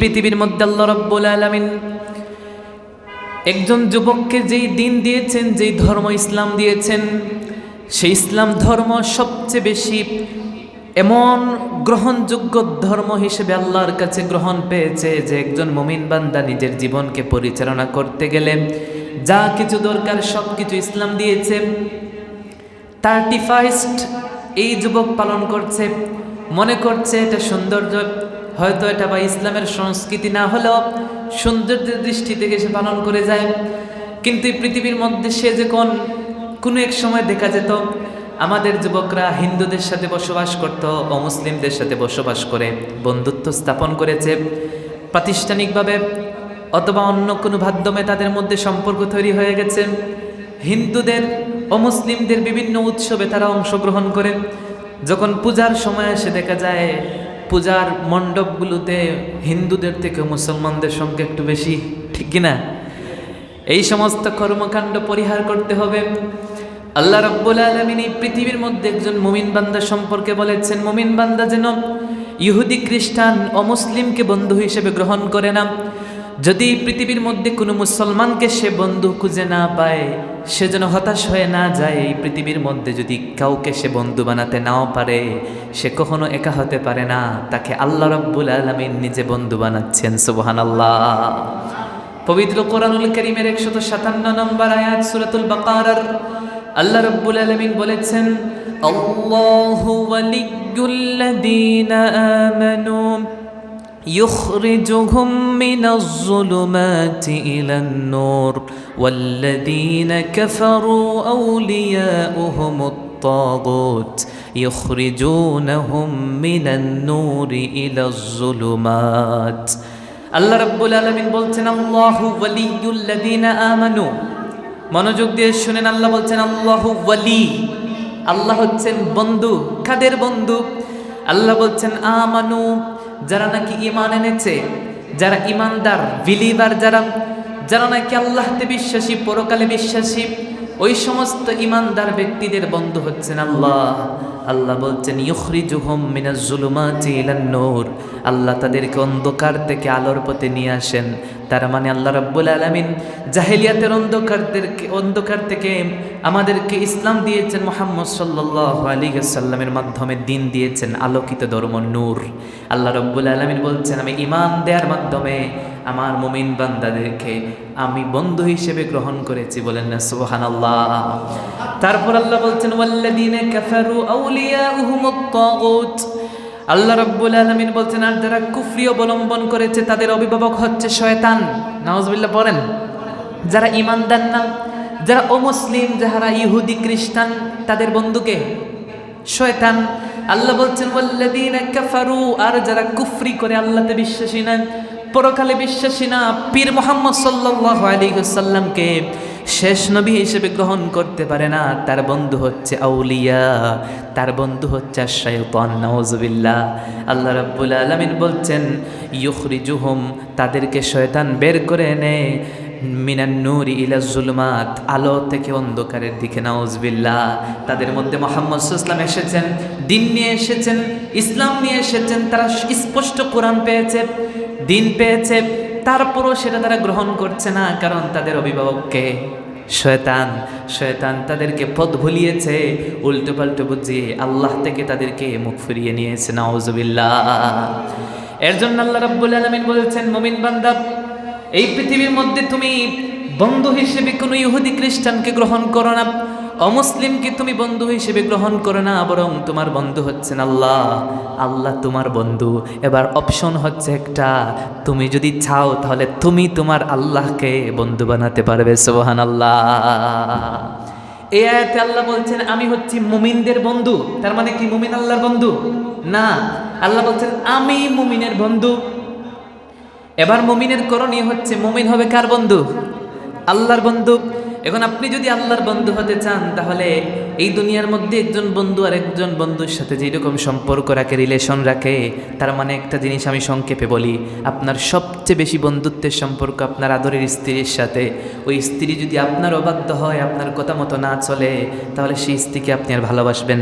পৃথিবীর মধ্যে আল্লাহ রব্বুল আলমিন একজন যুবককে যেই দিন দিয়েছেন, যেই ধর্ম ইসলাম দিয়েছেন, সেই ইসলাম ধর্ম সবচেয়ে বেশি এমন গ্রহণযোগ্য ধর্ম হিসেবে আল্লাহর কাছে গ্রহণ পেয়েছে যে একজন মুমিন বান্দা নিজের জীবনকে পরিচালনা করতে গেলে যা কিছু দরকার সব কিছু ইসলাম দিয়েছে। থার্টি ফার্স্ট এই যুবক পালন করছে, মনে করছে এটা সৌন্দর্য হয়তো এটা বা ইসলামের সংস্কৃতি না হলেও সৌন্দর্যের দৃষ্টি থেকে সে পালন করে যায়। কিন্তু পৃথিবীর মধ্যে সে যে কোন কোনো এক সময় দেখা যেত, আমাদের যুবকরা হিন্দুদের সাথে বসবাস করত অমুসলিমদের সাথে বসবাস করে, বন্ধুত্ব স্থাপন করেছে। প্রাতিষ্ঠানিকভাবে অথবা অন্য কোনো মাধ্যমে তাদের মধ্যে সম্পর্ক তৈরি হয়ে গেছে। হিন্দুদের অমুসলিমদের বিভিন্ন উৎসবে তারা অংশগ্রহণ করে। যখন পূজার সময় এসে দেখা যায় পূজার মণ্ডপগুলোতে হিন্দুদের থেকে মুসলমানদের সংখ্যা একটু বেশি, ঠিক কিনা এই সমস্ত কর্মকাণ্ড পরিহার করতে হবে। আল্লাহ রব্বুল আলমিন এই পৃথিবীর মধ্যে একজন মুমিন বান্দা সম্পর্কে বলেছেন, মুমিন বান্দা যেন ইহুদি, খ্রিস্টান অমুসলিমকে বন্ধু হিসেবে গ্রহণ করে না। যদি পৃথিবীর মধ্যে কোনো মুসলমানকে সে বন্ধু খুঁজে না পায়, সে যেন হতাশ হয়ে না যায়। এই পৃথিবীর মধ্যে যদি কাউকে সে বন্ধু বানাতে নাও পারে, সে কখনো একা হতে পারে না। তাকে আল্লাহ রব্বুল আলমিন নিজে বন্ধু বানাচ্ছেন সুবহান আল্লাহ পবিত্র কোরআনুল করিমের একশত সাতান্ন নম্বর আয়াত, সুরাতুল বাকারার আল্লাহ রব্বুল আলমিন বলেছেন, আল্লাহু ওয়ালিয়্যুল্লাযীনা আমানু يخرجهم من الظلمات إلى النور والذين كفروا أولياؤهم الطاغوت يخرجونهم من النور إلى الظلمات আল্লাহ রাব্বুল আলামিন বলছেন আল্লাহু ওয়ালিয়ুল্লাযীনা আমানু মনোযোগ দিয়ে শুনেন আল্লাহ বলছেন আল্লাহু ওয়ালি আল্লাহ হচ্ছেন বন্ধু কাদের বন্ধু আল্লাহ বলছেন আমানু যারা নাকি ইমান এনেছে, যারা ইমানদার বিলিভার যারা যারা নাকি আল্লাহতে বিশ্বাসী, পরকালে বিশ্বাসী, ওই সমস্ত ইমানদার ব্যক্তিদের বন্ধ হচ্ছেন আল্লাহ। আল্লাহ বলছেন, ইউখরিজুহুম জুহম জুলুমাতি ইলান নূর আল্লাহ তাদেরকে অন্ধকার থেকে আলোর পথে নিয়ে আসেন। তার মানে আল্লাহ রাব্বুল আলামিন জাহেলিয়াতের অন্ধকারদেরকে, অন্ধকার থেকে আমাদেরকে ইসলাম দিয়েছেন মোহাম্মদ সাল্লাল্লাহু আলাইহি সাল্লামের মাধ্যমে, দিন দিয়েছেন আলোকিত ধর্ম নূর। আল্লাহ রাব্বুল আলামিন বলছেন, আমি ইমান দেওয়ার মাধ্যমে আমার মুমিন বান্দাদেরকে আমি বন্ধু হিসেবে গ্রহণ করেছি। বলেন না, সুবহানাল্লাহ। তারপর আল্লাহ বলছেন, ওয়াল্লাযীনা কাফারু আউলিয়াউহুমুত তাগুত। আল্লাহ রাব্বুল আলামিন বলছেন, আর যারা কুফরি অবলম্বন করেছে, তাদের অভিভাবক হচ্ছে শয়তান। নাউজুবিল্লাহ, পড়েন। যারা ইমানদার না, যারা অমুসলিম, যারা ইহুদি, খ্রিস্টান, তাদের বন্ধুকে শয়তান। আল্লাহ বলছেন, ওয়াল্লাযীনা কাফারু, আর যারা কুফরি করে, আল্লাহতে বিশ্বাসী না, পরকালে বিশ্বাসী না, পীর মোহাম্মদ সাল্লাল্লাহু আলাইহি ওয়াসাল্লামকে শেষ নবী হিসেবে গ্রহণ করতে পারে না। তার বন্ধু হচ্ছে আউলিয়া। তার বন্ধু হচ্ছে শায়তান নাউজুবিল্লাহ। আল্লাহ রাব্বুল আলামিন বলছেন, ইউখরিজুহুম, তাদেরকে শয়তান বের করে এনে মিনান ইলা জুলমাত, আলো থেকে অন্ধকারের দিকে, নাউজবিল্লাহ। তাদের মধ্যে মোহাম্মদ ইসলাম এসেছেন, দিন নিয়ে এসেছেন, ইসলাম নিয়ে এসেছেন। তারা স্পষ্ট কোরআন পেয়েছে, দিন পেয়েছে। তারপরও সেটা তারা গ্রহণ করছে না, কারণ তাদের অভিভাবককে শয়তান শয়তান তাদেরকে পথ ভুলিয়েছে। উল্টো পাল্টো বুঝিয়ে আল্লাহ থেকে তাদেরকে মুখ ফিরিয়ে নিয়েছে, নাউজবিল্লাহ। এর জন্য আল্লাহ রাব্বুল আলামিন বলেছেন, মুমিন বান্দা, এই পৃথিবীর মধ্যে তুমি বন্ধু হিসেবে কোনো ইহুদি খ্রিস্টানকে গ্রহণ করো না। অমুসলিমকে তুমি বন্ধু হিসেবে গ্রহণ করো না? বরং তোমার বন্ধু হচ্ছেন আল্লাহ। আল্লাহ তোমার বন্ধু। এবার অপশন হচ্ছে একটা, তুমি যদি চাও তাহলে তুমি তোমার আল্লাহকে বন্ধু বানাতে পারবে সোহান আল্লাহ এই আয়াতে আল্লাহ বলছেন, আমি হচ্ছি মুমিনদের বন্ধু। তার মানে কি মুমিন আল্লাহর বন্ধু? না। আল্লাহ বলছেন, আমি মুমিনের বন্ধু। এবার মুমিনের করণীয় হচ্ছে, মুমিন হবে কার বন্ধু? আল্লাহর বন্ধু। এখন আপনি যদি আল্লাহর বন্ধু হতে চান, তাহলে এই দুনিয়ার মধ্যে একজন বন্ধু আর একজন বন্ধুর সাথে যেরকম সম্পর্ক রাখে রিলেশন রাখে, তার মানে একটা জিনিস আমি সংক্ষেপে বলি, আপনার সবচেয়ে বেশি বন্ধুত্বের সম্পর্ক আপনার আদরের স্ত্রীর সাথে। ওই স্ত্রী যদি আপনার অবাধ্য হয়, আপনার কথা মতো না চলে, তাহলে সেই স্ত্রীকে আপনি আর ভালোবাসবেন।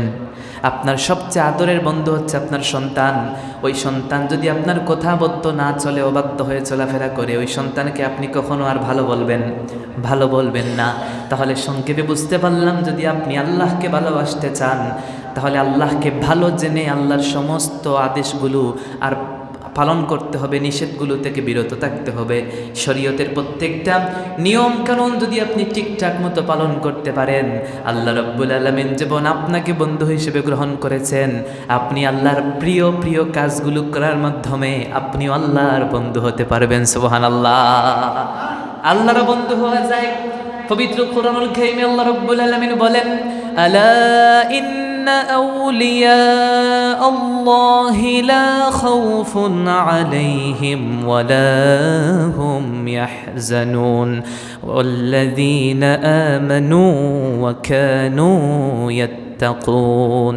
আপনার সবচেয়ে আদরের বন্ধু হচ্ছে আপনার সন্তান। ওই সন্তান যদি আপনার কথা বদ্ধ না চলে, অবাধ্য হয়ে চলাফেরা করে, ওই সন্তানকে আপনি কখনো আর ভালো বলবেন ভালো বলবেন না। তাহলে সংক্ষেপে বুঝতে পারলাম, যদি আপনি আল্লাহকে ভালোবাসতে চান, তাহলে আল্লাহকে ভালো জেনে আল্লাহর সমস্ত আদেশগুলো আর পালন করতে হবে, নিষেধগুলো থেকে বিরত থাকতে হবে। শরীয়তের প্রত্যেকটা নিয়ম কানুন যদি আপনি ঠিকঠাক মতো পালন করতে পারেন, আল্লাহ রব্বুল আলমিন যেমন আপনাকে বন্ধু হিসেবে গ্রহণ করেছেন, আপনি আল্লাহর প্রিয় প্রিয় কাজগুলো করার মাধ্যমে আপনিও আল্লাহর বন্ধু হতে পারবেন সুবহান আল্লাহ আল্লাহর বন্ধু হওয়া যায়। পবিত্র কোরআনুল কারীমে আল্লাহ রাব্বুল আলামিন বলেন, আলা ইন্না আউলিয়া আল্লাহি লা খাউফুন আলাইহিম ওয়ালা হুম ইয়াহজানুন والذين آمنوا وكانوا يتقون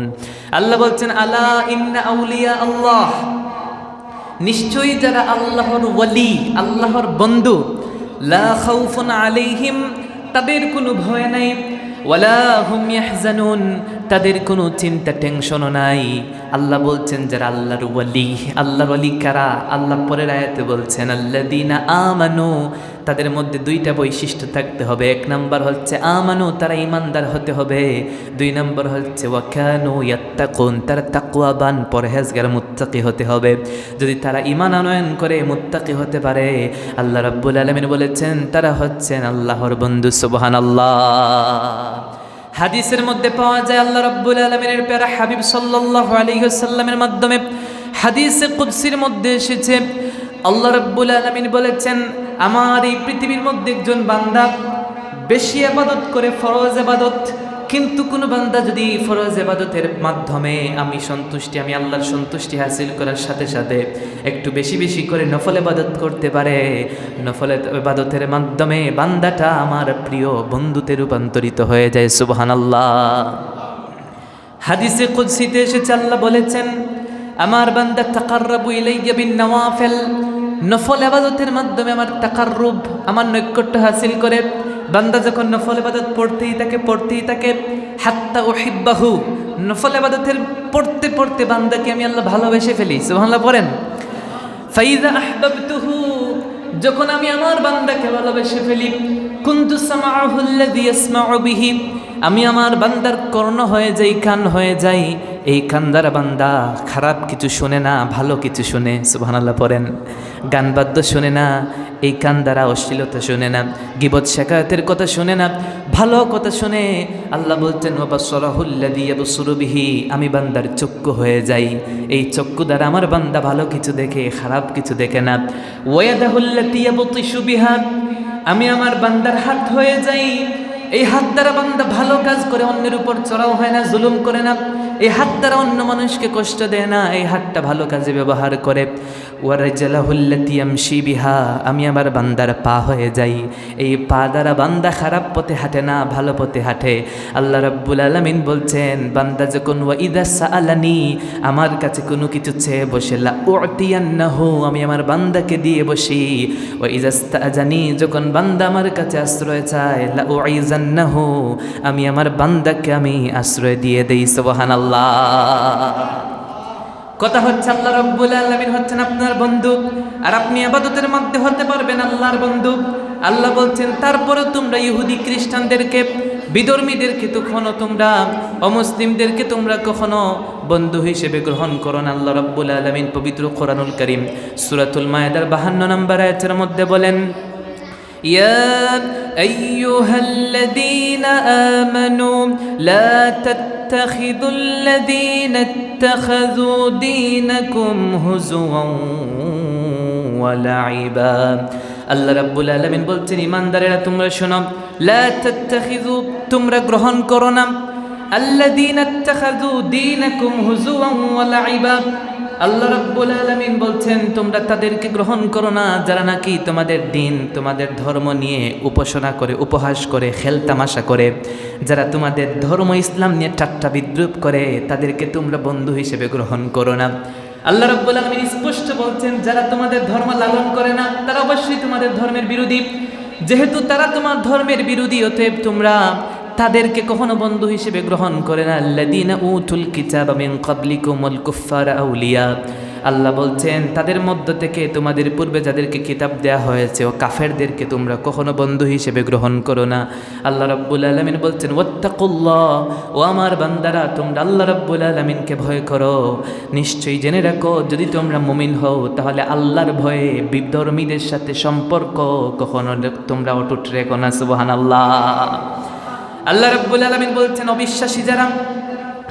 আল্লাহ বলছেন আলা ইন্না আউলিয়া আল্লাহ নিশ্চয়ই যারা আল্লাহর ওয়ালি আল্লাহর বন্ধু লা খাউফুন আলাইহিম তাদের কোনো ভয় নাই ওয়ালা হুম ইয়াহজানুন, তাদের কোনো চিন্তা, টেনশনও নাই। আল্লাহ বলছেন, যারা আল্লাহর ওয়ালি আল্লাহর ওয়ালি কারা? আল্লাহ পরের আয়াতে বলছেন আল্লাদিনা আমানু তাদের মধ্যে দুইটা বৈশিষ্ট্য থাকতে হবে। এক নাম্বার হচ্ছে, আমানু, তারা ইমানদার হতে হবে। দুই নম্বর হচ্ছে, ওয়াকানু ইয়াত্তাকুন, তারা তাকুয়াবান পরহেজগার, মুত্তাকি হতে হবে। যদি তারা ইমান আনয়ন করে, মুত্তাকি হতে পারে। আল্লাহ রাব্বুল আলামিন বলেছেন, তারা হচ্ছেন আল্লাহর বন্ধু, সুবহানাল্লাহ। হাদিসের মধ্যে পাওয়া যায়, আল্লাহ রাব্বুল আলামিনের প্যারা হাবিব সাল্লাল্লাহু আলাইহি মাধ্যমে হাদিসে কুদসির মধ্যে এসেছে। আল্লাহ রাব্বুল আলামিন বলেছেন আমার এই পৃথিবীর মধ্যে একজন বান্দা বেশি আবাদত করে ফরজ আবাদত, কিন্তু কোনো বান্দা যদি ফরজ এবাদতের মাধ্যমে আমি সন্তুষ্টি, আমি আল্লাহর সন্তুষ্টি হাসিল করার সাথে সাথে একটু বেশি বেশি করে নফল এবাদত করতে পারে, নফল এবাদতের মাধ্যমে বান্দাটা আমার প্রিয় বন্ধুতে রূপান্তরিত হয়ে যায় সুবহান আল্লাহ হাদিসে কুদসিতে এসেছে, আল্লাহ বলেছেন, আমার বান্দা তাকাররাবু ইলাইয়া বিন নওয়াফিল। নফল আবাদতের মাধ্যমে আমার তাকাররুব, আমার নৈকট্য হাসিল করে। বান্দা যখন নফল আবাদত পড়তেই থাকে পড়তেই থাকে হাত্তা ও হিব্বাহু নফল আবাদতের পড়তে পড়তে বান্দাকে আমি আল্লাহ ভালোবেসে ফেলি। সুবহানাল্লাহ, পড়েন। ফাইদা আহবাবতুহু, যখন আমি আমার বান্দাকে ভালোবেসে ফেলি, কুন্তু সামাহুল্লাযী ইয়াসমাউ বিহি আমি আমার বান্দার কর্ণ হয়ে যাই কান হয়ে যাই, এই কান দ্বারা বান্দা খারাপ কিছু শুনে না, ভালো কিছু শুনে, সুবহানাল্লাহ পড়েন। গান বাদ্য শুনে না, এই কান দ্বারা অশ্লীলতা শুনে না, গিবত শেখায়তের কথা শুনে না, ভালো কথা শুনে আল্লাহ বলতেন বাবা সরাহুল্লাদি বিহি আমি বান্দার চক্ষু হয়ে যাই। এই চক্ষু দ্বারা আমার বান্দা ভালো কিছু দেখে, খারাপ কিছু দেখে না। ওয়াদাহুল্লাতিয়া আমি আমার বান্দার হাত হয়ে যাই। এই হাত দ্বারা বান্দা ভালো কাজ করে, অন্যের উপর চড়াও হয় না, জুলুম করে না। এই হাত দ্বারা অন্য মানুষকে কষ্ট দেয় না, এই হাতটা ভালো কাজে ব্যবহার করে। বিহা, আমি আমার বান্দার পা হয়ে যাই। এই পা দ্বারা বান্দা খারাপ পথে হাঁটে না, ভালো পথে হাঁটে। আল্লাহ রাব্বুল আলামিন বলছেন, বান্দা যখন ওয়াইদা সাআলানি, আমার কাছে কোনো কিছু চেয়ে বসে, লা উতিয়ান্নাহু, আমি আমার বান্দাকে দিয়ে বসি। ওয়াইদা জানি যখন বান্দা আমার কাছে আশ্রয় চায়, লা উইজান্নাহু আমি আমার বান্দাকে আমি আশ্রয় দিয়ে দেই, সুবহানাল্লাহ। কথা হচ্ছে আল্লাহ রব্বুল আলমিন হচ্ছেন আপনার বন্ধু। আর আপনি আবাদতের মধ্যে হতে পারবেন আল্লাহর বন্ধু। আল্লাহ বলছেন তারপরে তোমরা ইহুদি খ্রিস্টানদেরকে, বিধর্মীদেরকে তখনও তোমরা, অমুসলিমদেরকে তোমরা কখনো বন্ধু হিসেবে গ্রহণ করো না। আল্লাহ রব্বুল আলমিন পবিত্র কোরআনুল করিম সুরাতুল মায়েদার বাহান্ন নম্বর আয়াতের মধ্যে বলেন يا أيها الذين آمنوا لا تتخذوا الذين اتخذوا دينكم هزوا ولعبا আল্লাহ রাব্বুল আলামিন বলছেন ইমানদারেরা তোমরা শোনো লা তাত্তাখিযু তোমরা গ্রহণ করো না আল্লাযীনা ইত্তাখাযু দীনাকুম হুজুওয়ান ওয়া লাইবা আল্লাহ রাব্বুল আলামিন বলছেন, তোমরা তাদেরকে গ্রহণ করো না, যারা নাকি তোমাদের দিন, তোমাদের ধর্ম নিয়ে উপাসনা করে, উপহাস করে, খেলতামাশা করে। যারা তোমাদের ধর্ম ইসলাম নিয়ে ঠাট্টা বিদ্রুপ করে, তাদেরকে তোমরা বন্ধু হিসেবে গ্রহণ করো না। আল্লাহ রাব্বুল আলামিন স্পষ্ট বলছেন, যারা তোমাদের ধর্ম লালন করে না, তারা অবশ্যই তোমাদের ধর্মের বিরোধী। যেহেতু তারা তোমার ধর্মের বিরোধী, অতএব তোমরা তাদেরকে কখনো বন্ধু হিসেবে গ্রহণ করে না। আল্লাদিনা উতুল কিতাব মিন কাবলিকুম ওয়াল কুফার আউলিয়া। আল্লাহ বলছেন, তাদের মধ্য থেকে তোমাদের পূর্বে যাদেরকে কিতাব দেয়া হয়েছে ও কাফেরদেরকে তোমরা কখনো বন্ধু হিসেবে গ্রহণ করো না। আল্লাহ রাব্বুল আলামিন বলছেন, ওয়াত্তাকুল্লাহ, ও আমার বান্দারা, তোমরা আল্লাহ রাব্বুল আলামিনকে ভয় করো। নিশ্চয়ই জেনে রাখো, যদি তোমরা মুমিন হও, তাহলে আল্লাহর ভয়ে বিধর্মীদের সাথে সম্পর্ক কখনো তোমরা অটুট রেখো না, সুবহানাল্লাহ। আল্লাহ রাব্বুল আলামিন বলছেন, অবিশ্বাসী যারা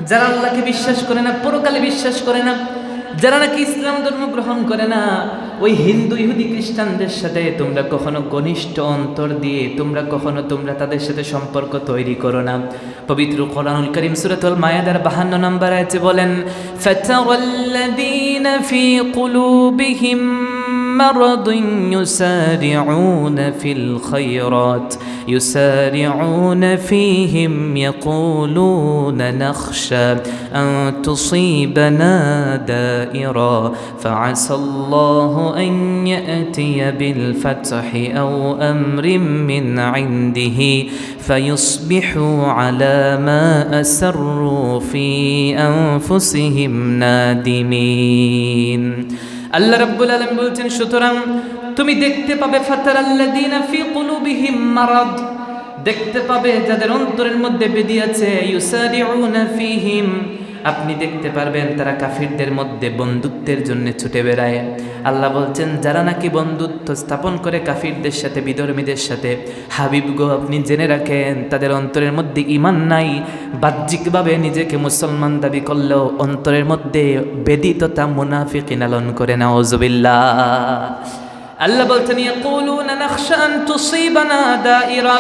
যারা আল্লাহকে বিশ্বাস করে না, পরকালে বিশ্বাস করে না, যারা নাকি ইসলাম ধর্ম গ্রহণ করে না, ওই হিন্দু, ইহুদি, খ্রিস্টানদের সাথে তোমরা কখনো ঘনিষ্ঠ অন্তর দিয়ে, তোমরা কখনো তোমরা তাদের সাথে সম্পর্ক তৈরি করো না। পবিত্র কোরআনুল করিম সূরাতুল মায়াদার 52 নম্বর আছে বলেন ফি কুলুবিহিম مرض يسارعون في الخيرات يسارعون فيهم يقولون نخشى أن تصيبنا دائرة. فعسى الله أن يأتي بالفتح أو أمر من عنده فيصبحوا على ما أسروا في أنفسهم نادمين. আল্লাহ রাব্বুল আলম বলছেন, সুতরাং তুমি দেখতে পাবে ফাতার আল্লাযীনা ফি কুলুবিহিম মারাদ, দেখতে পাবে যাদের অন্তরের মধ্যে বেদি আছে ইউসারিউনা ফিহিম আপনি দেখতে পারবেন তারা কাফিরদের মধ্যে বন্ধুত্বের জন্য ছুটে বেড়ায়। আল্লাহ বলছেন, যারা নাকি বন্ধুত্ব স্থাপন করে কাফিরদের সাথে, বিধর্মীদের সাথে হাবিব গো আপনি জেনে রাখেন, তাদের অন্তরের মধ্যে ইমান নাই। বাহ্যিকভাবে নিজেকে মুসলমান দাবি করলেও অন্তরের মধ্যে বেদিততা মুনাফিক লালন করে না। ওজবিল্লা আল্লাহ বলছেন, ইয়াকুলুনা নাখশা আন তুসিবানা দাইরা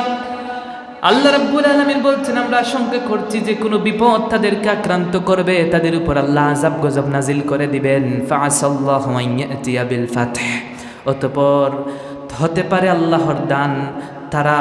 আল্লাহ রাব্বুল আলামিন বলছেন, আমরা আশঙ্কা করছি যে কোনো বিপদ তাদেরকে আক্রান্ত করবে, তাদের উপর আল্লাহ আযাব গজব নাজিল করে দিবেন। ফাআসাল্লাহু আন ইয়াতিয়া বিল ফাতহ। অতঃপর হতে পারে আল্লাহর দান, তারা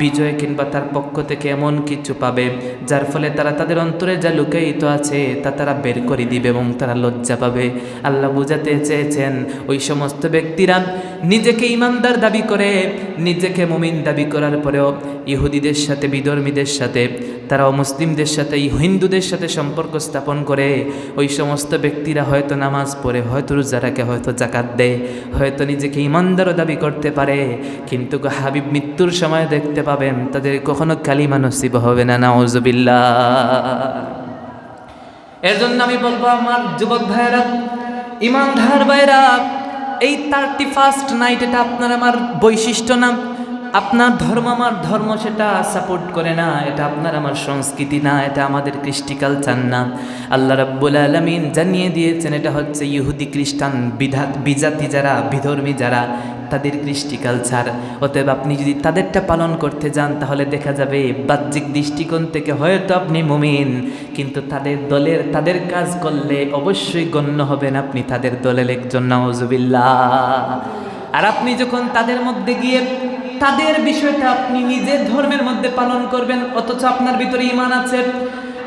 বিজয় কিংবা তার পক্ষ থেকে এমন কিছু পাবে, যার ফলে তারা তাদের অন্তরে যা লুকায়িত আছে, তা তারা বের করে দিবে এবং তারা লজ্জা পাবে। আল্লাহ বুঝাতে চেয়েছেন, ওই সমস্ত ব্যক্তিরা নিজেকে ইমানদার দাবি করে, নিজেকে মুমিন দাবি করার পরেও ইহুদিদের সাথে, বিধর্মীদের সাথে, তারাও মুসলিমদের সাথে, হিন্দুদের সাথে সম্পর্ক স্থাপন করে ওই সমস্ত ব্যক্তিরা হয়তো নামাজ পড়ে, হয়তো রোজা রাখে, হয়তো জাকাত দেয়, হয়তো নিজেকে ইমানদারও দাবি করতে পারে। কিন্তু হাবিব মৃত্যুর সময় দেখতে পাবেন, তাদের কখনো কালিমা নসিব হবে না, নাউজুবিল্লাহ। এর জন্য আমি বলব আমার যুবক ভাইয়েরা, ইমানদার ভাইরা এই থার্টি ফার্স্ট নাইট এটা আপনার আমার বৈশিষ্ট্য না আপনার ধর্ম আমার ধর্ম সেটা সাপোর্ট করে না, এটা আপনার আমার সংস্কৃতি না, এটা আমাদের কৃষ্টি কালচার না। আল্লাহ রাব্বুল আলমিন জানিয়ে দিয়েছেন, এটা হচ্ছে ইহুদি খ্রিস্টান বিধা, বিজাতি যারা, বিধর্মী যারা, তাদের কৃষ্টি কালচার অতএব আপনি যদি তাদেরটা পালন করতে যান, তাহলে দেখা যাবে বাহ্যিক দৃষ্টিকোণ থেকে হয়তো আপনি মুমিন, কিন্তু তাদের দলের, তাদের কাজ করলে অবশ্যই গণ্য হবেন আপনি তাদের দলের একজন নওয়াজুবিল্লাহ আর আপনি যখন তাদের মধ্যে গিয়ে তাদের বিষয়টা আপনি নিজের ধর্মের মধ্যে পালন করবেন, অথচ আপনার ভিতরে ইমান আছে।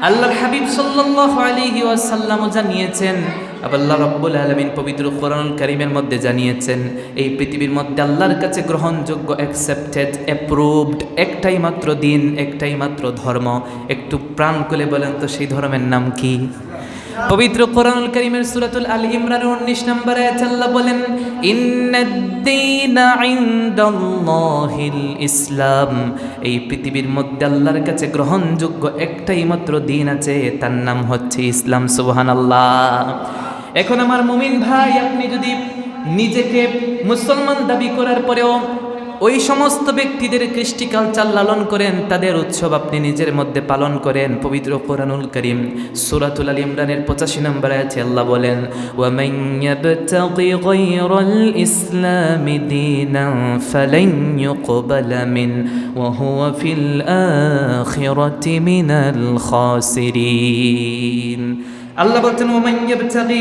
আল্লাহর হাবিব সাল্লাল্লাহু আলাইহি ওয়াসাল্লামও জানিয়েছেন আল্লাহ রব্বুল আলমিন পবিত্র কোরআনুল কারিমের মধ্যে জানিয়েছেন, এই পৃথিবীর মধ্যে আল্লাহর কাছে গ্রহণযোগ্য অ্যাকসেপ্টেড অ্যাপ্রুভড একটাই মাত্র দিন, একটাই মাত্র ধর্ম। একটু প্রাণ করে বলেন তো সেই ধর্মের নাম কি? পবিত্র কোরআনুল করিমের সূরাতুল আল ইমরান 19 নম্বর আল্লাহ বলেন ইসলাম। এই পৃথিবীর মধ্যে আল্লাহর কাছে গ্রহণযোগ্য একটাই মাত্র দিন আছে, তার নাম হচ্ছে ইসলাম, সুবহানাল্লাহ। এখন আমার মুমিন ভাই, আপনি যদি নিজেকে মুসলমান দাবি করার পরেও ওই সমস্ত ব্যক্তিদের কৃষ্টি কালচার লালন করেন তাদের উৎসব আপনি নিজের মধ্যে পালন করেন পবিত্র কোরআনুল করিম সুরাতুল আল ইমরানের পঁচাশি নম্বর আছে আল্লাহ বলেন وَمَنْ يَبْتَغِ غَيْرَ الْإِسْلَامِ دِينًا فَلَنْ يُقْبَلَ مِنْهُ وَهُوَ فِي الْآخِرَةِ مِنَ الْخَاسِرِينَ আল্লাহ বলছেন ওমান ইয়াবতাগি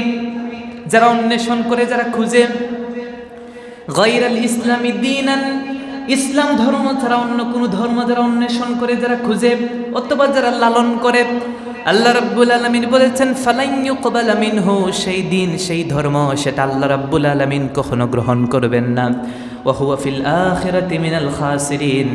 যারা অন্বেষণ করে যারা খুঁজে গাইরাল ইসলামী দিনান। ইসলাম ধর্ম ছাড়া অন্য কোনো ধর্ম যারা অন্বেষণ করে, যারা খুঁজে অথবা যারা লালন করে, আল্লাহ রাব্বুল আলমিন বলেছেন ফালাইয়ু কবাল আমিন হো সেই দিন, সেই ধর্ম, সেটা আল্লাহ রাব্বুল আলমিন কখনো গ্রহণ করবেন না। ওয়াহুয়া ফিল আখিরাতি মিনাল খাসিরিন।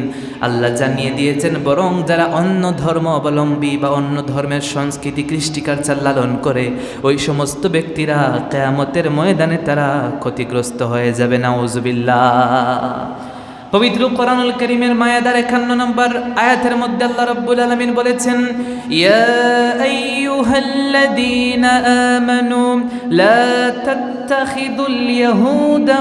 আল্লাহ জানিয়ে দিয়েছেন, বরং যারা অন্য ধর্ম অবলম্বী বা অন্য ধর্মের সংস্কৃতি কৃষ্টি কালচার লালন করে, ওই সমস্ত ব্যক্তিরা কেয়ামতের ময়দানে তারা ক্ষতিগ্রস্ত হয়ে যাবে, নাউজুবিল্লাহ। পবিত্র কোরআনুল করিমের মায়াদার একান্ন নম্বর আয়াতের মধ্যে আল্লাহ রাব্বুল আলামিন বলেছেন, ইয়া আইয়ুহাল্লাযীনা আমানু, লা তাত্তাখিদুল ইয়াহুদা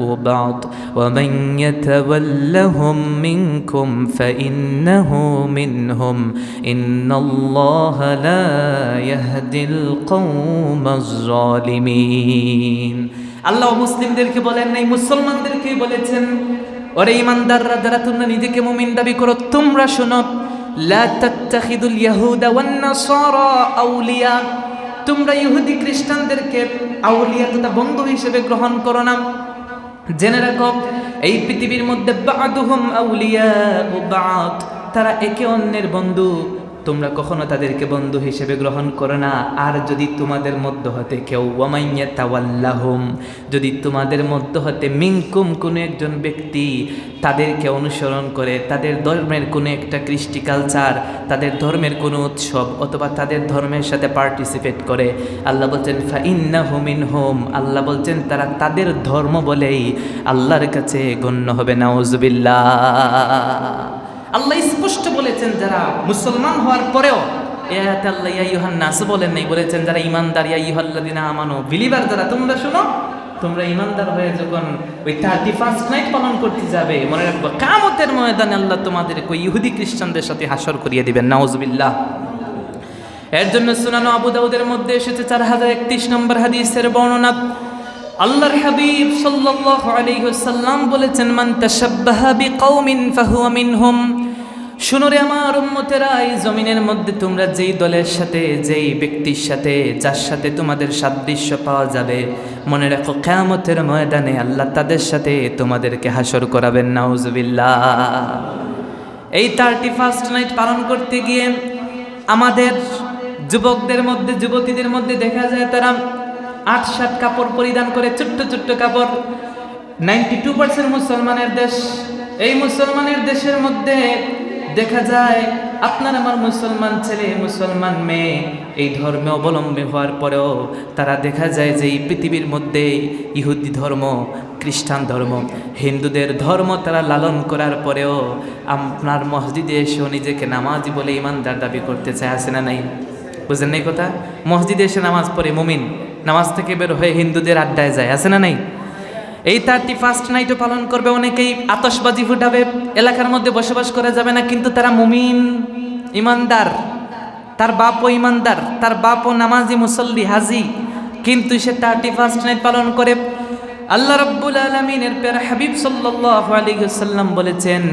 ওয়ান নাসারা আউলিয়া বা'দুহুম আউলিয়া بعض ومن يتولهم منكم فإنه منهم إن الله لا يهدي القوم الظالمين আল্লাহ মুসলিমদেরকে বলেন নাই মুসলমানদেরকে বলেছেন ওরে ইমানদাররা যারা তোমরা নিজেকে মুমিন দাবি করো তোমরা শোনো লা তাত্তাখিদুল ইয়াহুদা ওয়ান নাসারা আউলিয়া তোমরা ইহুদি খ্রিস্টানদেরকে আউলিয়া তথা বন্ধু হিসেবে গ্রহণ করো না জেনে রাখো এই পৃথিবীর মধ্যে বাদুহুম আউলিয়া ও বাদ তারা একে অন্যের বন্ধু। তোমরা কখনো তাদেরকে বন্ধু হিসেবে গ্রহণ করো না। আর যদি তোমাদের মধ্য হতে কেউ, ওয়ামাইয়া তাওয়াল্লাহুম, যদি তোমাদের মধ্য হতে মিঙ্কুম কোনো একজন ব্যক্তি তাদেরকে অনুসরণ করে, তাদের ধর্মের কোনো একটা কৃষ্টি কালচার তাদের ধর্মের কোনো উৎসব অথবা তাদের ধর্মের সাথে পার্টিসিপেট করে, আল্লাহ বলছেন ফা ইন্না হুমিন হোম আল্লাহ বলছেন, তারা তাদের ধর্ম বলেই আল্লাহর কাছে গণ্য হবে। নাউজুবিল্লাহ। আল্লাহ স্পষ্ট বলেছেন যারা মুসলমান হওয়ার পরেও এতে আল্লাহ ইয়া নাস বলেন নাই, বলেছেন যারা ইমানদার ইয়া আমানো বিলিভার যারা, তোমরা শোনো, তোমরা ইমানদার হয়ে যখন ওই থার্টি ফার্স্ট নাইট পালন করতে যাবে, মনে রাখব, কামতের ময়দানে আল্লাহ তোমাদের ওই ইহুদি খ্রিস্টানদের সাথে হাসর করিয়ে দিবেন, নাউজবিল্লাহ। এর জন্য সুনানো আবু দাউদের মধ্যে এসেছে চার হাজার একত্রিশ নম্বর হাদিসের বর্ণনা। আল্লাহর হাবিব সাল্লাল্লাহু আলাইহি ওয়াসাল্লাম বলেছেন, মান তাশাব্বাহা বিকাউমিন ফাহুয়া মিনহুম শুনো রে আমার উম্মতেরা, এই জমিনের মধ্যে তোমরা যেই দলের সাথে, যেই ব্যক্তির সাথে, যার সাথে তোমাদের সাদৃশ্য পাওয়া যাবে, মনে রাখো কিয়ামতের ময়দানে আল্লাহ তাদের সাথে তোমাদেরকে হাসর করাবেন, নাউজুবিল্লাহ। এই থার্টি ফার্স্ট নাইট পালন করতে গিয়ে আমাদের যুবকদের মধ্যে, যুবতীদের মধ্যে দেখা যায় তারা আট, সাত কাপড় পরিধান করে, ছোট্ট ছোট্ট কাপড়। নাইনটি টু পার্সেন্ট মুসলমানের দেশ। এই মুসলমানের দেশের মধ্যে দেখা যায়, আপনার আমার মুসলমান ছেলে, মুসলমান মেয়ে, এই ধর্মে অবলম্বী হওয়ার পরেও তারা দেখা যায় যে এই পৃথিবীর মধ্যে ইহুদি ধর্ম, খ্রিস্টান ধর্ম, হিন্দুদের ধর্ম তারা লালন করার পরেও আপনার মসজিদে এসেও নিজেকে নামাজি বলে ইমানদার দাবি করতে চায় আসে না নাই? বুঝলেন এই কথা? মসজিদে এসে নামাজ পড়ে মুমিন, নামাজ থেকে বের হয়ে হিন্দুদের আড্ডায় যায়, আছে না নাই? এই থার্টি ফার্স্ট নাইটও পালন করবে অনেকেই আতসবাজি ফুটাবে, এলাকার মধ্যে বসবাস করা যাবে না, কিন্তু তারা মুমিন, ইমানদার। তার বাপও ইমানদার, তার বাপও নামাজি, মুসল্লি, হাজি। কিন্তু সে থার্টি ফার্স্ট নাইট পালন করে, আল্লাহ রব্বুল আলমিনের পের হাবিব সাল্লাহ আলিহাল্লাম বলেছেন,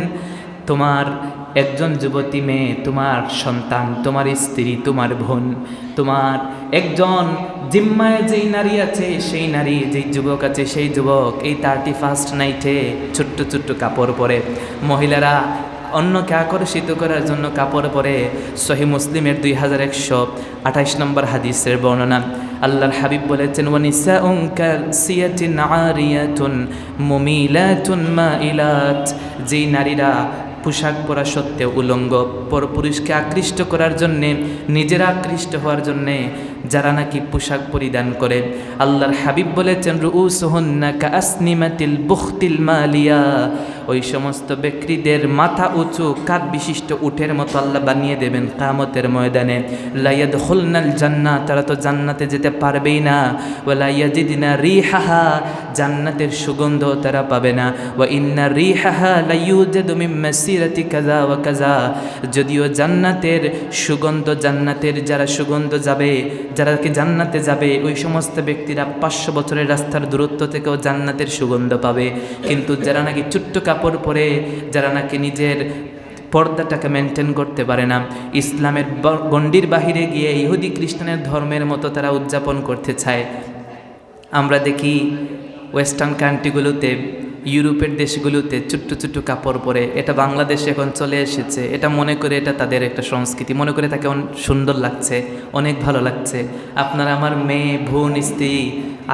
তোমার একজন যুবতী মেয়ে, তোমার সন্তান, তোমার স্ত্রী, তোমার বোন, তোমার একজন জিম্মায় যেই নারী আছে, সেই নারী, যেই যুবক আছে, সেই যুবক এই থার্টি ফার্স্ট নাইটে ছোট্ট ছোট্ট কাপড় পরে। মহিলারা অন্যকে আকর্ষিত করার জন্য কাপড় পরে। সহি মুসলিমের দুই হাজার একশো আঠাইশ নম্বর হাদিসের বর্ণনা। আল্লাহর হাবিব বলেছেন ওয়ানিসা উঙ্কার সিয়াতিন আরিয়াতুন মুমিলাতুন মাইলাত। যেই নারীরা পোশাক পরা সত্ত্বেও উলঙ্গ পরপুরুষকে আকৃষ্ট করার জন্যে নিজেরা আকৃষ্ট হওয়ার জন্যে যারা নাকি পোশাক পরিধান করে। আল্লাহর হাবিব বলেছেন রু সোহন্না কা আসনিমাতিল বুখতিল মালিয়া। ওই সমস্ত ব্যক্তিদের মাথা উঁচু কাত বিশিষ্ট উঠের মতো আল্লাহ বানিয়ে দেবেন কামতের ময়দানে। লাইয়াদ খুলনাল জান্না তারা তো জান্নাতে যেতে পারবেই না। ও লাইয়াজিদিনা রিহাহা, জান্নাতের সুগন্ধ তারা পাবে না। ও ইন্না রিহাহা মিন মাসিরাতি কাজা ওয়া কাজা যদিও জান্নাতের সুগন্ধ, জান্নাতের যারা সুগন্ধ যাবে যারা কি জান্নাতে যাবে, ওই সমস্ত ব্যক্তিরা পাঁচশো বছরের রাস্তার দূরত্ব থেকেও জান্নাতের সুগন্ধ পাবে। কিন্তু যারা নাকি ছোট্ট কাপড় পরে, যারা নাকি নিজের পর্দাটাকে মেনটেন করতে পারে না, ইসলামের গণ্ডির বাহিরে গিয়ে ইহুদি খ্রিস্টানের ধর্মের মতো তারা উদযাপন করতে চায়। আমরা দেখি ওয়েস্টার্ন কান্ট্রিগুলোতে ইউরোপের দেশগুলোতে ছোট্ট ছোট্ট কাপড় পরে, এটা বাংলাদেশে এখন চলে এসেছে। এটা মনে করে এটা তাদের একটা সংস্কৃতি, মনে করে তাকে সুন্দর লাগছে, অনেক ভালো লাগছে। আপনার আমার মেয়ে, বোন, স্ত্রী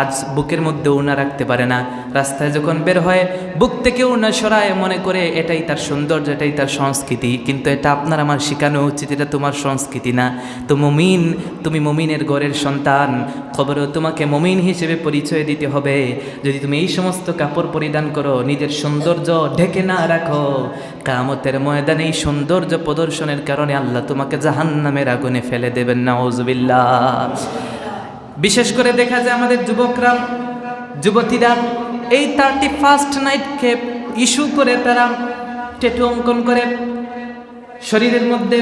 আজ বুকের মধ্যে ওড়না রাখতে পারে না। রাস্তায় যখন বের হয়, বুক থেকে ওড়না সরায় মনে করে এটাই তার সৌন্দর্য, এটাই তার সংস্কৃতি। কিন্তু এটা আপনার আমার শেখানো উচিত, এটা তোমার সংস্কৃতি না। তো মমিন, তুমি মমিনের গড়ের সন্তান, খবরও তোমাকে মমিন হিসেবে পরিচয় দিতে হবে। যদি তুমি এই সমস্ত কাপড় পরিধান করো নিজের সৌন্দর্য ঢেকে না রাখো। কামতের ময়দানে এই সৌন্দর্য প্রদর্শনের কারণে আল্লাহ তোমাকে জাহান্নামের আগুনে ফেলে দেবেন না বিশেষ করে দেখা যায় আমাদের যুবকরা, যুবতীরা, এই থার্টি ফার্স্ট নাইটকে ইস্যু করে তারা টেটু অঙ্কন করে। শরীরের মধ্যে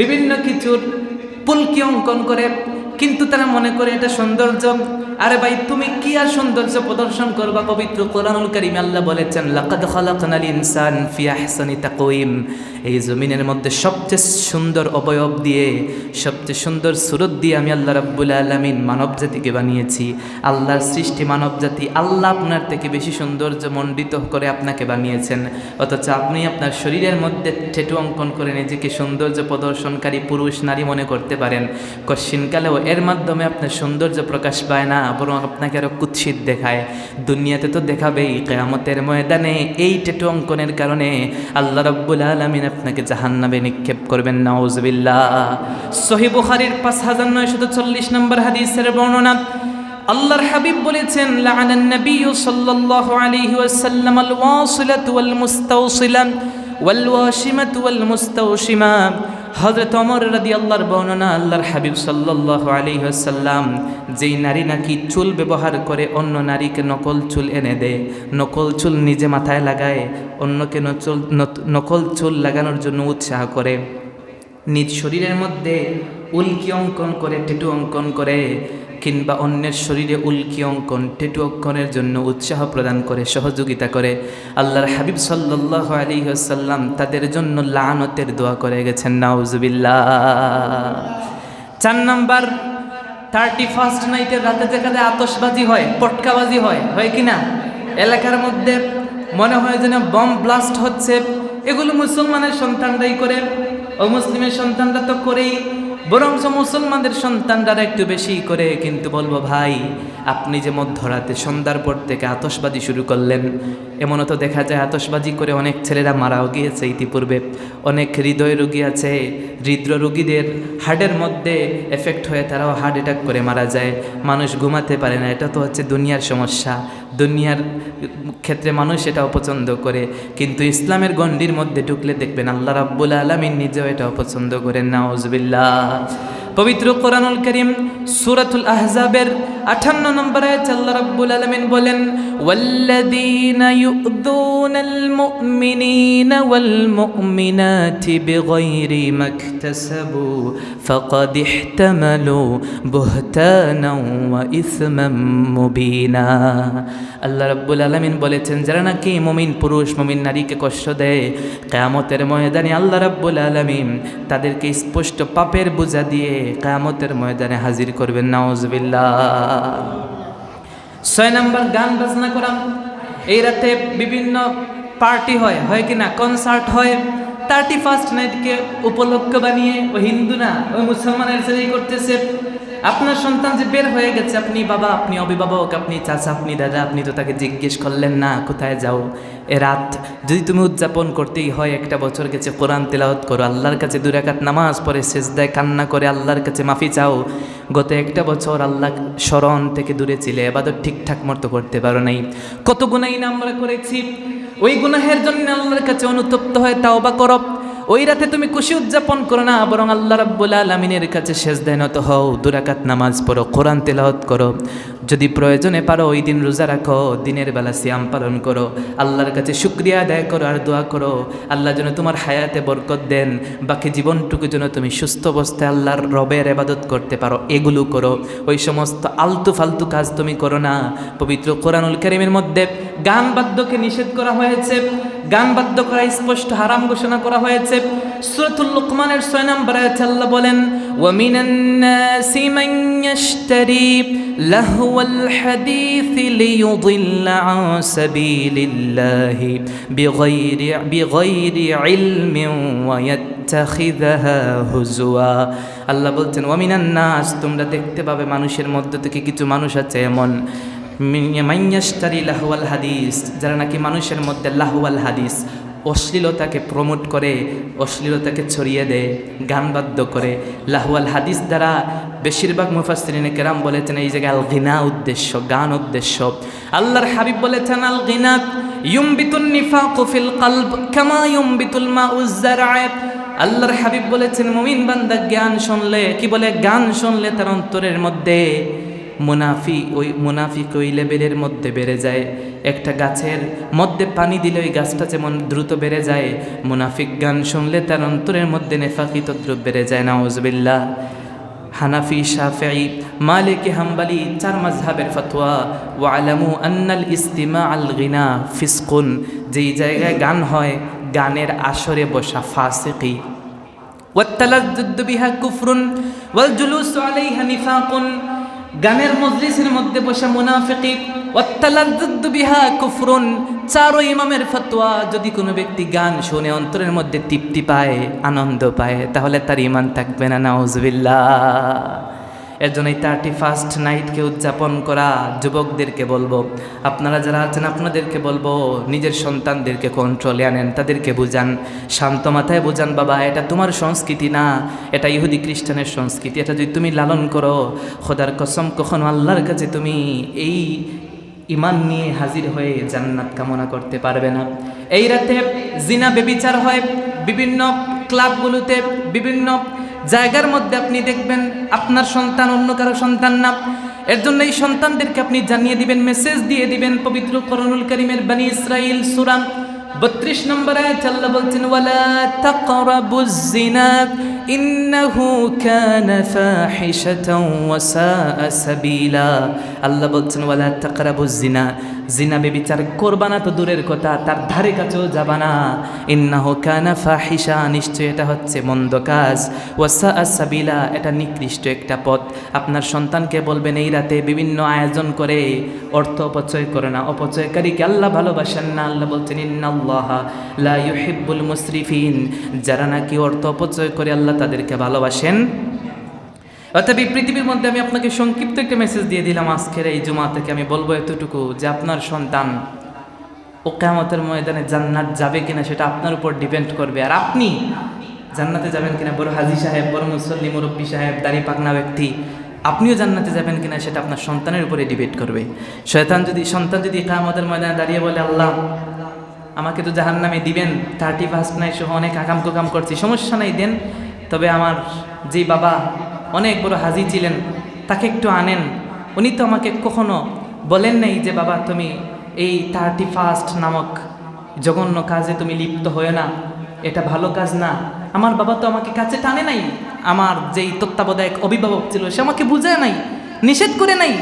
বিভিন্ন কিছুর পুলকি অঙ্কন করে। কিন্তু তারা মনে করে এটা সৌন্দর্য। আরে ভাই, তুমি কি আর সৌন্দর্য প্রদর্শন করবা? পবিত্র কোরআনুল করিম আল্লাহ বলেছেন, লাকাদ খালাকনাল ইনসান ফি আহসানি তাকওয়িম। এই জমিনের মধ্যে সবচেয়ে সুন্দর অবয়ব দিয়ে, সবচেয়ে সুন্দর সুরত দিয়ে আমি আল্লাহ রাব্বুল আলামিন মানব জাতিকে বানিয়েছি। আল্লাহর সৃষ্টি মানব জাতি আল্লাহ আপনার থেকে বেশি সৌন্দর্য মণ্ডিত করে আপনাকে বানিয়েছেন। অথচ আপনি আপনার শরীরের মধ্যে টেটু অঙ্কন করে নিজেকে সৌন্দর্য প্রদর্শনকারী পুরুষ, নারী মনে করতে পারেন। কশ্চিনকালেও এর মাধ্যমে আপনার সৌন্দর্য প্রকাশ পায় না, বরং আপনাকে আরও কুৎসিত দেখায়। দুনিয়াতে তো দেখাবেই, কেয়ামতের ময়দানে এই টেটু অঙ্কনের কারণে আল্লাহ রব্বুল আলমিন আপনাকে জাহান্নাবে নিক্ষেপ করবেন নাউজবিল্লা সহি বুখারির পাঁচ হাজার নয়শত চল্লিশ নম্বর হাদিসের বর্ণনা, আল্লাহর হাবিব বলেছেন লাআনান নবী সাল্লাল্লাহু আলাইহি ওয়াসাল্লাম আল ওয়াসিলাতু ওয়াল মুস্তাওসিলা ওয়াল ওয়াশিমাতু ওয়াল মুস্তাওশিমা হযরত রাদি আল্লাহর বর্ণনা, আল্লাহর হাবিব সাল্লাহ আলী আসাল্লাম যেই নারী নাকি চুল ব্যবহার করে অন্য নারীকে নকল চুল এনে দেয়, নকল চুল নিজে মাথায় লাগায়, অন্যকে নচল নকল চুল লাগানোর জন্য উৎসাহ করে। নিজ শরীরের মধ্যে উল্কি অঙ্কন করে, টেটু অঙ্কন করে কিংবা অন্যের শরীরে উল্কি অঙ্কন, টেটু অঙ্কনের জন্য উৎসাহ প্রদান করে, সহযোগিতা করে, আল্লাহর হাবিব সাল্লাহ আলী সাল্লাম তাদের জন্য লানতের দোয়া করে গেছেন। নাউজুবিল্লাহ। চার নাম্বার থার্টি ফার্স্ট নাইটের রাতে যায় আতসবাজি হয়, পটকাবাজি হয় হয় কি না? এলাকার মধ্যে মনে হয় যেন বম ব্লাস্ট হচ্ছে। এগুলো মুসলমানের সন্তানরাই করে। অমুসলিমের সন্তানরা তো করেই বরঞ্চ মুসলমানদের সন্তানরা একটু বেশি করে কিন্তু বলব ভাই আপনি যে মধ্যরাতে সন্ধ্যার পর থেকে আতসবাজি শুরু করলেন, এমনও তো দেখা যায় আতসবাজি করে অনেক ছেলেরা মারাও গিয়েছে ইতিপূর্বে। অনেক হৃদয় রোগী আছে, হৃদ্র রোগীদের হার্টের মধ্যে এফেক্ট হয়ে তারাও হার্ট অ্যাটাক করে মারা যায়। মানুষ ঘুমাতে পারে না, এটা তো হচ্ছে দুনিয়ার সমস্যা। দুনিয়ার ক্ষেত্রে মানুষ এটা অপছন্দ করে। কিন্তু ইসলামের গণ্ডির মধ্যে ঢুকলে দেখবেন আল্লাহ রাব্বুল আলমিন নিজেও এটা অপছন্দ করেন না নাউজবিল্লাহ। পবিত্র কোরআনুল করিম সূরাতুল আহজাবের আঠান্ন নম্বর আয়াত আল্লাহ রাব্বুল আলামিন বলেন, ওয়াল্লাযীনা ইউযুনাল মুমিনিনা ওয়াল মুমিনাতি বিগাইরি মাকতাসাবু, ফাকাদ ইহতামালু বুহতানাও ওয়া ইসমান আল্লাহ রাব্বুল আলামিন বলেছেন, যারা নাকি মুমিন পুরুষ, মুমিন নারীকে কষ্ট দেয়, কিয়ামতের ময়দানে আল্লাহ রাব্বুল আলামিন তাদেরকে স্পষ্ট পাপের বোঝা দিয়ে কিয়ামতের ময়দানে হাজির করবেন, নাউজুবিল্লাহ। ছয় নম্বর গান বাজনা করাম এই রাতে বিভিন্ন পার্টি হয় হয় কি না? কনসার্ট হয়। থার্টি ফার্স্ট নাইটকে উপলক্ষ বানিয়ে, ও হিন্দু না ওই মুসলমানের করতেছে। আপনার সন্তান যে বের হয়ে গেছে, আপনি বাবা, আপনি অভিভাবক, আপনি চাচা, আপনি দাদা, আপনি তো তাকে জিজ্ঞেস করলেন, না, কোথায় যাও? এ রাত যদি তুমি উদযাপন করতেই হয়, একটা বছর গেছে কোরআন তেলাওয়াত করো, আল্লাহর কাছে দুরাকাত নামাজ পড়ে শেষদায় কান্না করে আল্লাহর কাছে মাফি চাও, গত একটা বছর আল্লাহ স্মরণ থেকে দূরে ছিলে, এবাদত ঠিকঠাক মতো করতে পারো নাই। কত গুণাই না আমরা করেছি, ওই গুনাহের জন্য আল্লাহর কাছে অনুতপ্ত হয়ে তাও বা করো। ওই রাতে তুমি খুশি উদযাপন করো না, বরং আল্লাহ রাব্বুল আলমিনের কাছে শেষ নত হও দুরাকাত নামাজ পড়ো, কোরআন তেলাওয়াত করো। যদি প্রয়োজনে পারো, ওই দিন রোজা রাখো, দিনের বেলা সিয়াম পালন করো, আল্লাহর কাছে শুক্রিয়া আদায় করো আর দোয়া করো। আল্লাহ যেন তোমার হায়াতে বরকত দেন, বাকি জীবনটুকু যেন তুমি সুস্থ অবস্থায় আল্লাহর রবের এবাদত করতে পারো, এগুলো করো। ওই সমস্ত আলতু ফালতু কাজ তুমি করো না। পবিত্র কোরআনুল করিমের মধ্যে গান বাদ্যকে নিষেধ করা হয়েছে। গান বাদ্য করা স্পষ্ট হারাম ঘোষণা করা হয়েছে। সূরাতুল লুকমানের 6 নম্বর আল্লাহ বলেন মিনান নাসি মান ইয়াশতারি লাহওয়াল হাদিস লিয়ুদিল্লা আন সাবিলিল্লাহি বিগাইরি বিগাইরি ইলমিন ওয়া ইয়াত্তাখিযাহা হুজুয়া আল্লাহ বলছেন ওয়া মিনান নাস, তোমরা দেখতে পাবে মানুষের মধ্যে থেকে কিছু মানুষ আছে এমন মাইয়াস্তারি লাহুয়াল হাদিস, যারা নাকি মানুষের মধ্যে লাহুয়াল হাদিস, অশ্লীলতাকে প্রমোট করে, অশ্লীলতাকে ছড়িয়ে দেয় গান বাদ্য করে। লাহুয়াল হাদিস দ্বারা বেশিরভাগ মুফাসরিনে কেরাম বলেছেন, এই জায়গায় আল গিনা উদ্দেশ্য, গান উদ্দেশ্য। আল্লাহর হাবিব বলেছেন আল গিনা ইউমবিতুন নিফাকু ফিল কলব কামা ইউমবিতুল মাউজ জারআত আল্লাহর হাবিব বলেছেন, মুমিন বান্দা জ্ঞান শুনলে, কি বলে? গান শুনলে তার অন্তরের মধ্যে মুনাফি ওই মুনাফিক ওই লেভেলের মধ্যে বেড়ে যায় একটা গাছের মধ্যে পানি দিলে ওই গাছটা যেমন দ্রুত বেড়ে যায় মুনাফিক গান শুনলে তার অন্তরের মধ্যে নেফাকি তদ্রুপ বেড়ে যায় নাউজবিল্লাহ হানাফি শাফি মালিক হাম্বালি চার মাজহাবের ফতোয়া ওয়ালামু আন্নাল ইস্তিমা আল গিনা ফিসকুন যেই জায়গায় গান হয় গানের আসরে বসা ফাসিকি والتلذذ بها كفر والجلوس عليها نفاق গানের মজলিসের মধ্যে বসে মুনাফিকি বিহা কুফরুন চারো ইমামের ফতোয়া। যদি কোনো ব্যক্তি গান শুনে অন্তরের মধ্যে তৃপ্তি পায়, আনন্দ পায়, তাহলে তার ইমান থাকবে না, নাউজবিল্লাহ। এর জন্য এই থার্টি ফার্স্ট নাইটকে উদযাপন করা যুবকদেরকে বলব। আপনারা যারা আছেন, আপনাদেরকে বলব, নিজের সন্তানদেরকে কন্ট্রোলে আনেন, তাদেরকে বুঝান। শান্ত মাথায় বুঝান, বাবা, এটা তোমার সংস্কৃতি না, এটা ইহুদি খ্রিস্টানের সংস্কৃতি, এটা যদি তুমি লালন করো, খোদার কসম, কখনো আল্লাহর কাছে তুমি এই ইমান নিয়ে হাজির হয়ে জান্নাত কামনা করতে পারবে না। এই রাতে জিনা বেবিচার হয় বিভিন্ন ক্লাবগুলোতে, বিভিন্ন জায়গার মধ্যে আপনি দেখবেন আপনার সন্তান অন্য কারও সন্তান না। এর জন্য এই সন্তানদেরকে আপনি জানিয়ে দিবেন মেসেজ দিয়ে দিবেন, পবিত্র করণুল করিমের বানি ইসরাইল সুরাম বত্রিশ নম্বর আল্লাহ বলছেন, ওয়ালা তাকরাবুজ ইন্নাহু কানা ফাহিশাতাও ওয়া সাআ সাবিলা। আল্লাহ বলছেন, ওয়ালা জিনা বেবিচার করবা না তো দূরের কথা, তার ধারে কাছেও যাবা না। ইন্নাহু কানা ফাহিশা নিশ্চয় এটা হচ্ছে মন্দ কাজ। ওয়া সাআ সাবিলা, এটা নিকৃষ্ট একটা পথ। আপনার সন্তানকে বলবেন, এই রাতে বিভিন্ন আয়োজন করে অর্থ অপচয় করে না। অপচয়কারীকে আল্লাহ ভালোবাসেন না। আল্লাহ বলছেন, ইন্নাল্লাহ লা ইউহিব্বুল মুসরিফিন যারা নাকি অর্থ অপচয় করে আল্লাহ তাদেরকে ভালোবাসেন অর্থাৎ এই পৃথিবীর মধ্যে আমি আপনাকে সংক্ষিপ্ত একটা মেসেজ দিয়ে দিলাম আজকের এই জমা থেকে। আমি বলব এতটুকু যে আপনার সন্তান ও কেমতের ময়দানে জান্নাত যাবে কিনা সেটা আপনার উপর ডিপেন্ড করবে। আর আপনি জান্নাতে যাবেন কিনা, বড় হাজি সাহেব, বড় মুসল্লি, মুরব্বী সাহেব, দাড়ি পাকনা ব্যক্তি, আপনিও জান্নাতে যাবেন কিনা সেটা আপনার সন্তানের উপরে ডিবেট করবে। শয়তান যদি, সন্তান যদি কামতের ময়দানে দাঁড়িয়ে বলে, আল্লাহ, আমাকে তো জাহান নামে দিবেন থার্টি ফার্স্ট নাই সহ অনেক আকাম কুকাম করছি, সমস্যা নাই দেন, তবে আমার যে বাবা অনেক বড় হাজি ছিলেন, তাকে একটু আনেন। উনি তো আমাকে কখনো বলেন নাই যে, বাবা, তুমি এই থার্টি ফার্স্ট নামক জঘন্য কাজে তুমি লিপ্ত হয়ে না। এটা ভালো কাজ না। আমার বাবা তো আমাকে কাছে টানে নাই। আমার যেই তত্ত্বাবধায়ক অভিভাবক ছিল, সে আমাকে বুঝায় নাই, নিষেধ করে নাই।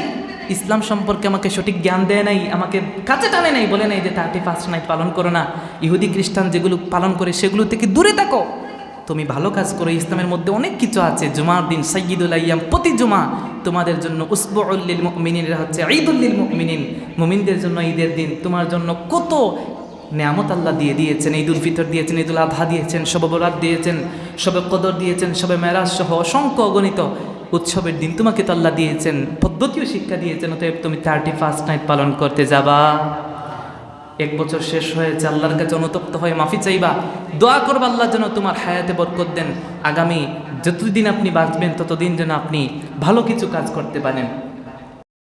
ইসলাম সম্পর্কে আমাকে সঠিক জ্ঞান দেয় নাই, আমাকে কাছে টানে নাই, বলে নাই যে, থার্টি ফার্স্ট নাইট পালন করো না। ইহুদি খ্রিস্টান যেগুলো পালন করে, সেগুলো থেকে দূরে থাকো। তুমি ভালো কাজ করো, ইসলামের মধ্যে অনেক কিছু আছে। জুমার দিন সৈয়দুল আইয়াম, প্রতি জুমা তোমাদের জন্য উসবুল্লিল মুমিনিনরা হচ্ছে ঈদুল্লিল মুমিনিন। মুমিনদের জন্য ঈদের দিন, তোমার জন্য কত নেয়ামত আল্লাহ দিয়ে দিয়েছেন। ঈদুল ফিতর দিয়েছেন, ঈদুল আধা দিয়েছেন, শবে বরাত দিয়েছেন, শবে কদর দিয়েছেন, শবে মেরাজ সহ অসংখ্য অগণিত উৎসবের দিন তোমাকে তো আল্লাহ দিয়েছেন, পদ্ধতিও শিক্ষা দিয়েছেন, অতএব তুমি থার্টি ফার্স্ট নাইট পালন করতে যাবা। এক বছর শেষ হয়েছে আল্লাহর কাছে অনুতপ্ত হয়ে মাফি চাইবা, দোয়া করবা আল্লাহ যেন তোমার হায়াতে বরকত দেন। আগামী যতদিন আপনি বাঁচবেন, ততদিন যেন আপনি ভালো কিছু কাজ করতে পারেন।